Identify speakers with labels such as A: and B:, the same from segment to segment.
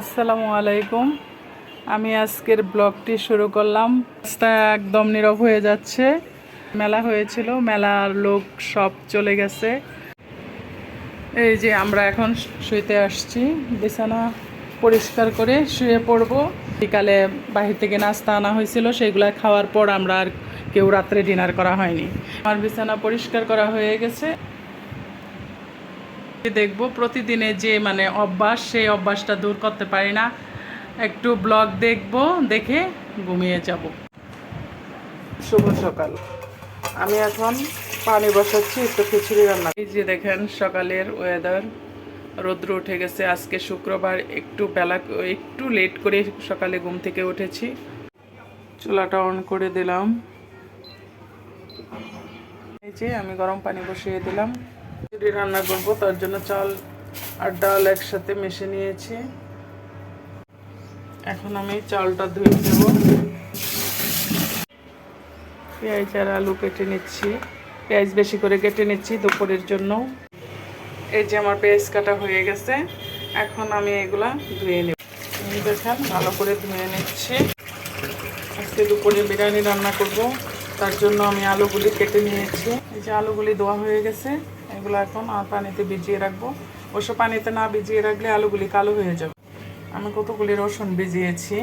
A: আসসালামু আলাইকুম। আমি আজকের ব্লগটি শুরু করলাম। রাস্তা একদম নীরব হয়ে যাচ্ছে। মেলা হয়েছিল, মেলার লোক সব চলে গেছে। এই যে আমরা এখন শুইতে আসছি। বিছানা পরিষ্কার করে শুয়ে পড়ব। বিকালে বাহির থেকে নাস্তা আনা হয়েছিল, সেগুলো খাওয়ার পর আমরা আর কেউ রাত্রে ডিনার করা হয়নি। আমার বিছানা পরিষ্কার করা হয়ে গেছে। দেখব। প্রতিদিনে যে মানে অভ্যাস সেই অভ্যাসটা দূর করতে পারি না। একটু ব্লগ দেখব দেখে ঘুমিয়ে যাব। শুভ সকাল। আমি এখন পানি বসাচ্ছি একটু খিচুড়ি রান্না এই যে দেখেন সকালের ওয়েদার রৌদ্র উঠে গেছে আজকে শুক্রবার একটু বেলা একটু লেট করে সকালে ঘুম থেকে উঠেছি। চুলাটা অন করে দিলাম। এই যে আমি গরম পানি বসিয়ে দিলাম। রান্না করব, তার জন্য চাল আর ডাল একসাথে মিশে নিয়েছি। এখন আমি চালটা ধুয়ে দেব পেঁয়াজ আর আলু কেটে নিচ্ছি। পেঁয়াজ বেশি করে কেটে নিচ্ছি দুপুরের জন্য। এই যে আমার পেঁয়াজ কাটা হয়ে গেছে, এখন আমি এগুলা ধুয়ে নেব। দেখেন, ভালো করে ধুয়ে নিচ্ছি। আজকে দুপুরে বিরিয়ানি রান্না করব, তার জন্য আমি আলুগুলি কেটে নিয়েছি। এই যে আলুগুলি ধোয়া হয়ে গেছে এগুলো এখন আর পানিতে ভিজিয়ে রাখব। অবশ্য পানিতে না ভিজিয়ে রাখলে আলুগুলি কালো হয়ে যাবে। আমি কতগুলি রসুন ভিজিয়েছি।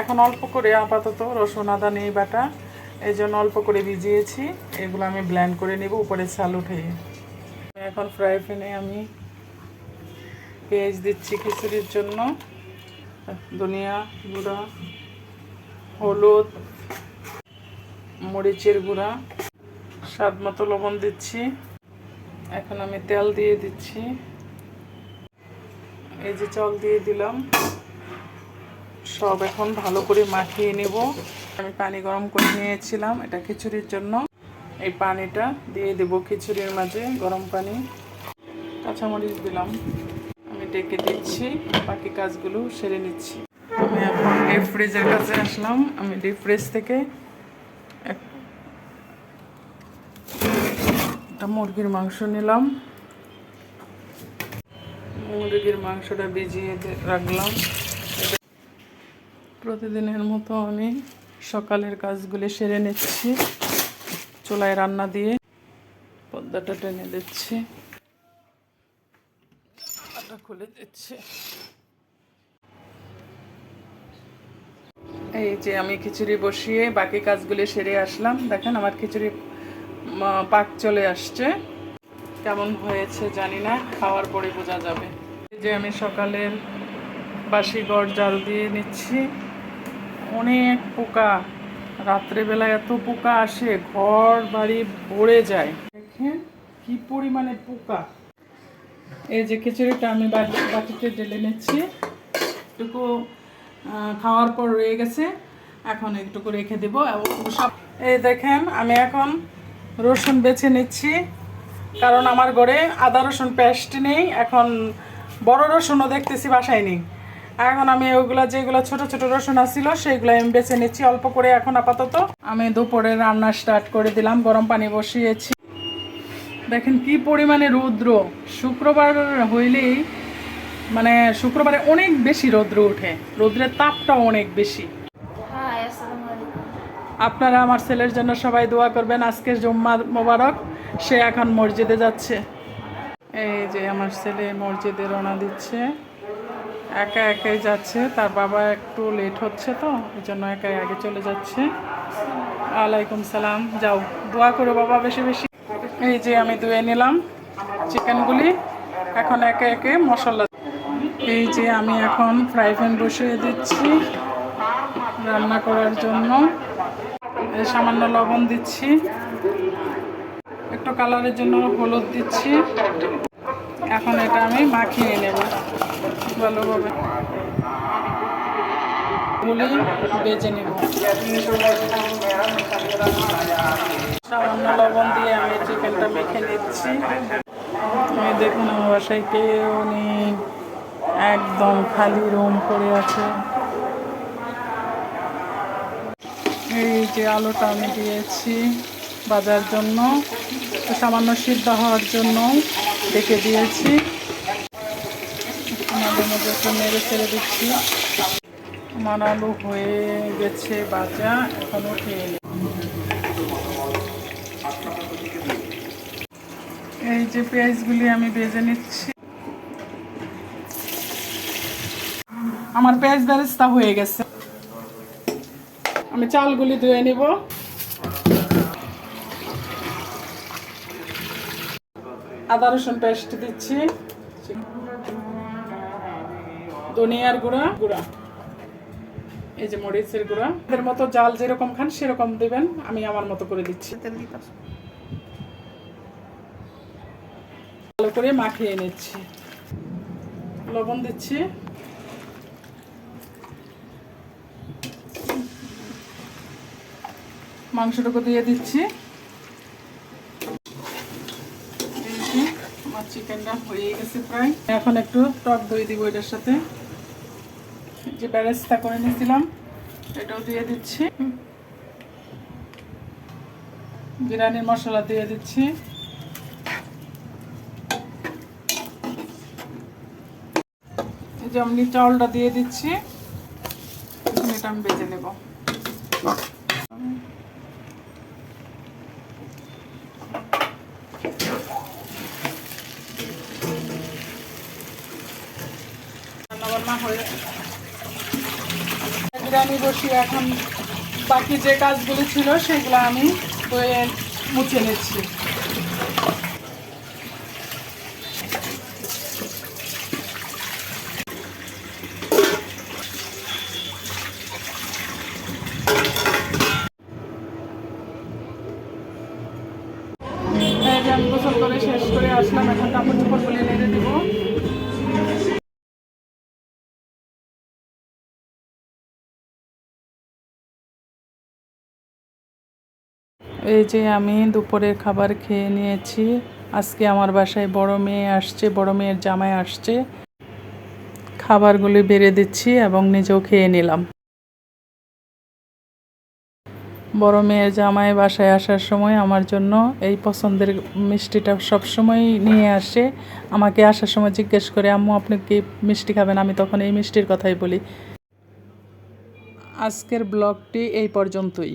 A: এখন অল্প করে আপাতত রসুন, আদা নেই বাটা এই জন্য অল্প করে ভিজিয়েছি। এগুলো আমি ব্ল্যান্ড করে নেব, উপরে চাল উঠে এখন ফ্রাই প্যানে আমি পেঁয়াজ দিচ্ছি খিচুড়ির জন্য। ধনিয়া গুঁড়া, হলুদ, মরিচের গুঁড়া, স্বাদ মতো লবণ দিচ্ছি। এখন আমি তেল দিয়ে দিচ্ছি। এই যে চাল দিয়ে দিলাম। সব এখন ভালো করে মাখিয়ে নেব। আমি পানি গরম করে নিয়েছিলাম এটা খিচুড়ির জন্য। এই পানিটা দিয়ে দেব খিচুড়ির মাঝে গরম পানি। কাঁচামরিচ দিলাম। আমি ডেকে দিচ্ছি, বাকি কাজগুলো সেরে নিচ্ছি। আমি এখন ডিপ ফ্রিজের কাছে আসলাম। আমি ডিপ ফ্রিজ থেকে একটা মুরগির মাংস নিলাম। মুরগির মাংসটা ভিজিয়ে রাখলাম। প্রতিদিনের মতো আমি সকালের কাজগুলি সেরে নিচ্ছি। চুলায় রান্না দিয়ে পর্দাটা টেনে দিচ্ছি। খুলে দিচ্ছি। এই যে আমি খিচুড়ি বসিয়ে বাকি কাজগুলি সেরে আসলাম। দেখেন আমার খিচুড়ি পাক চলে আসছে। কেমন হয়েছে জানি না, খাওয়ার পরে বোঝা যাবে। যে আমি সকালের বাসি গড় জাল দিয়ে নিচ্ছি। অনেক পোকা, রাত্রেবেলা এত পোকা আসে, ঘর বাড়ি ভরে যায়। দেখেন কি পরিমাণে পোকা। এই যে খিচুড়িটা আমি বাটি- বাটিতে ঢেলে নিচ্ছি। একটুকু খাওয়ার পর রয়ে গেছে। এখন একটুকু রেখে দেবো। এবং সব এই দেখেন, আমি এখন রসুন বেছে নিচ্ছি, কারণ আমার ঘরে আদা রসুন পেস্ট নেই, এখন বড় রসুনও দেখতেছি বাসায় নেই। এখন আমি ওগুলা যেগুলো ছোট ছোট রসুন আসছিল সেইগুলো আমি বেছে নিচ্ছি, অল্প করে এখন আপাতত। আমি দুপুরে রান্না স্টার্ট করে দিলাম, গরম পানি বসিয়েছি। দেখেন কি পরিমাণে রৌদ্র, শুক্রবার হইলেই মানে শুক্রবারে অনেক বেশি রৌদ্র ওঠে, রৌদ্রের তাপটাও অনেক বেশি। আপনারা আমার ছেলের জন্য সবাই দোয়া করবেন, আজকের জুম্মা মোবারক সে এখন মসজিদে যাচ্ছে। এই যে আমার ছেলে মসজিদে রওনা দিচ্ছে। একা একাই যাচ্ছে, তার বাবা একটু লেট হচ্ছে তো এই জন্য একাই আগে চলে যাচ্ছে। আলাইকুম সালাম, যাও, দোয়া করো বাবা বেশি বেশি। এই যে আমি ধুয়ে নিলাম চিকেনগুলি, এখন একে একে মশলা এই যে আমি এখন ফ্রাই প্যান বসিয়ে দিচ্ছি। রান্না করার জন্য। সামান্য লবণ দিচ্ছি। একটু কালারের জন্য হলুদ দিচ্ছি। এখন এটা আমি মাখিয়ে নেব। ভালোভাবে। গুলি বেজে নেব। সামান্য লবণ দিয়ে আমি চিকেনটা মেখে নিচ্ছি। এই দেখুন আমার বাসায় কেউ নেই। একদম খালি রুম পড়ে আছে। এই যে আলুটা আমি দিয়েছি বাজার জন্য সামান্য সিদ্ধ হওয়ার জন্য ডেকে দিয়েছি। মধ্যে নেড়ে ছেড়ে দিচ্ছি। আমার আলু হয়ে গেছে বাজা এখন উঠিয়ে এই যে পেঁয়াজগুলি আমি ভেজে নিচ্ছি। আমার পেঁয়াজ বেরেস্তা হয়ে গেছে। আমি চালগুলি ধুয়ে নিব। আদা রসুন পেস্ট দিচ্ছি। ধনিয়ার গুঁড়া গুঁড়া। এই যে মরিচের গুঁড়া। এদের মতো জাল যেরকম খান সেরকম দিবেন। আমি আমার মতো করে দিচ্ছি। ভালো করে মাখিয়ে নিচ্ছি। লবণ দিচ্ছি। মাংসটুকু দিয়ে দিচ্ছি। আমার চিকেনটা হয়ে গেছে প্রায়। এখন একটু টক দই দিব এটার সাথে। যে ব্যারেস্তা করে নিয়েছিলাম, এটাও দিয়ে দিচ্ছি। বিরিয়ানির মশলা দিয়ে দিচ্ছি। এই যে আমি চাউলটা দিয়ে দিচ্ছি। এটা আমি বেজে নেব। রান্নাবান্না হয়ে বিরিয়ানি বসিয়ে এখন বাকি যে কাজগুলো ছিল সেগুলো আমি মুছে নিচ্ছি। এই যে আমি দুপুরের খাবার খেয়ে নিয়েছি। আজকে আমার বাসায় বড় মেয়ে আসছে, বড় মেয়ের জামাই আসছে। খাবারগুলি বেড়ে দিচ্ছি এবং নিজেও খেয়ে নিলাম। বড় মেয়ের জামাই বাসায় আসার সময় আমার জন্য এই পছন্দের মিষ্টিটা সবসময় নিয়ে আসে। আমাকে আসার সময় জিজ্ঞেস করে, আম্মু, আপনি কি মিষ্টি খাবেন? আমি তখন এই মিষ্টির কথাই বলি। আজকের ব্লগটি এই পর্যন্তই।